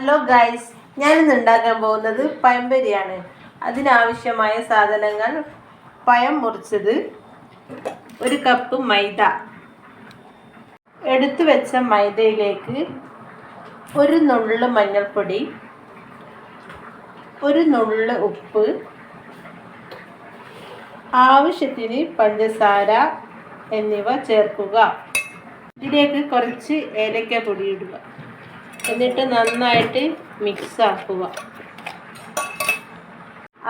Hello guys ഞാനിന്ന് ഉണ്ടാക്കാൻ പോകുന്നത് പഴംപൊരിയാണ് അതിനാവശ്യമായ സാധനങ്ങൾ പഴം മുറിച്ചത് ഒരു കപ്പ് മൈദ. എടുത്തു വെച്ച മൈദയിലേക്ക് ഒരു നുള്ള് മഞ്ഞൾപ്പൊടി ഒരു നുള്ള് ഉപ്പ് ആവശ്യത്തിന് പഞ്ചസാര എന്നിവ ചേർക്കുക. ഇതിലേക്ക് കുറച്ച് ഏലക്ക പൊടി ഇടുക എന്നിട്ട് നന്നായിട്ട് മിക്സ് ആക്കുക.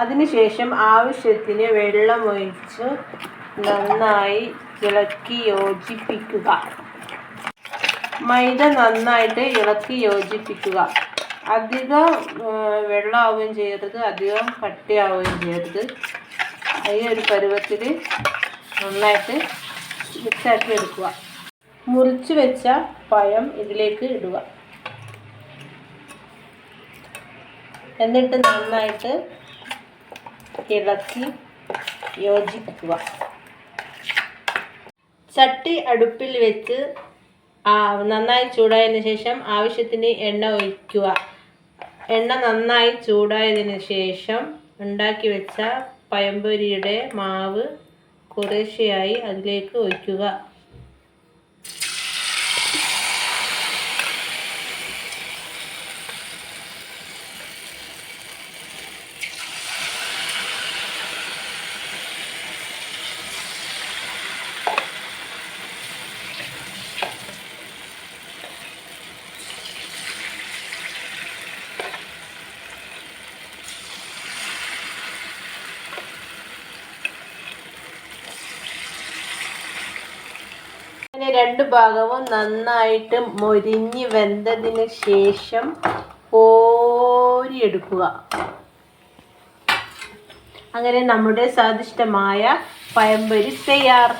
അതിനുശേഷം ആവശ്യത്തിന് വെള്ളം ഒഴിച്ച് നന്നായി ഇളക്കി യോജിപ്പിക്കുക. മൈദ നന്നായിട്ട് ഇളക്കി യോജിപ്പിക്കുക. അധികം വെള്ളമാവുകയും ചെയ്യരുത്. അധികം കട്ടിയാവുകയും ചെയ്യരുത്. ഈ ഒരു പരുവത്തിൽ നന്നായിട്ട് മിക്സാക്കി എടുക്കുക. മുറിച്ച് വെച്ച പഴം ഇതിലേക്ക് ഇടുക. എന്നിട്ട് നന്നായിട്ട് ഇളക്കി യോജിക്കുക ചട്ടി അടുപ്പിൽ വെച്ച് നന്നായി ചൂടായതിന് ശേഷം ആവശ്യത്തിന് എണ്ണ ഒഴിക്കുക. എണ്ണ നന്നായി ചൂടായതിന് ശേഷം ഉണ്ടാക്കി വെച്ച പയമ്പൊരിയുടെ മാവ് കുറേശ്ശെയായി അതിലേക്ക് ഒഴിക്കുക. അങ്ങനെ രണ്ട് ഭാഗവും നന്നായിട്ട് മൊരിഞ്ഞ് വെന്തതിന് ശേഷം കോരിയെടുക്കുക. അങ്ങനെ നമ്മുടെ സ്വാദിഷ്ടമായ പഴംപൊരി തയ്യാർ.